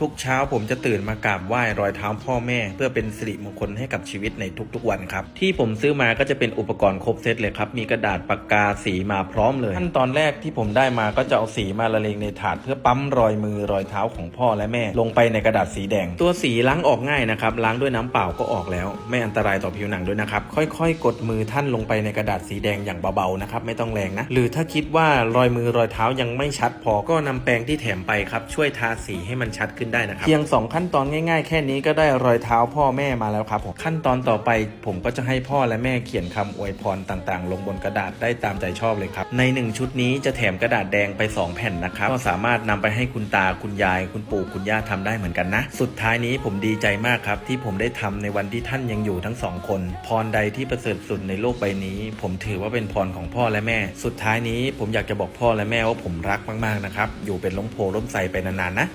ทุกเช้าผมจะตื่นมากราบไหว้รอยเท้าพ่อแม่ เพื่อเป็นสิริมงคลให้กับชีวิตในทุกๆวันครับ ที่ผมซื้อมาก็จะเป็นอุปกรณ์ครบเซตเลยครับ มีกระดาษปากกาสีมาพร้อมเลย ขั้นตอนแรกที่ผมได้มาก็จะเอาสีมาละเลงในถาด เพื่อปั๊มรอยมือรอยเท้าของพ่อและแม่ ลงไปในกระดาษสีแดง ตัวสีล้างออกง่ายนะครับล้างด้วยน้ำเปล่าก็ออกแล้ว ไม่อันตรายต่อผิวหนังด้วยนะครับค่อยๆ กดมือท่านลงไปในกระดาษสีแดงอย่างเบาๆนะครับไม่ต้องแรงนะหรือถ้าคิดว่ารอยมือรอยเท้ายังไม่ชัดพอก็นำแปรงที่แถมไปครับช่วยทาสีให้มันชัดขึ้นได้นะครับเพียง 2 ขั้นตอนง่ายๆ แค่นี้ก็ได้รอยเท้าพ่อแม่มาแล้วครับผมขั้นตอนต่อไปผมก็จะให้พ่อและแม่เขียนคำอวยพรต่างๆ ลงบนกระดาษได้ตามใจชอบเลยครับ ใน 1 ชุดนี้จะแถมกระดาษแดงไป 2 แผ่นนะครับก็สามารถนำไปให้คุณตาคุณยาย คุณปู่คุณย่าทำได้เหมือนกันนะ สุดท้ายนี้ผมดีใจมากครับ ที่ผมได้ทำในวันที่ท่านยังอยู่ทั้งสองคน พรใดที่ประเสริฐสุดในโลกใบนี้ ผมถือว่าเป็นพรของพ่อและแม่ สุดท้ายนี้ผมอยากจะบอกพ่อและแม่ว่าผมรักมากๆนะครับอยู่เป็นล้มโพล้มใสไปนานๆนะ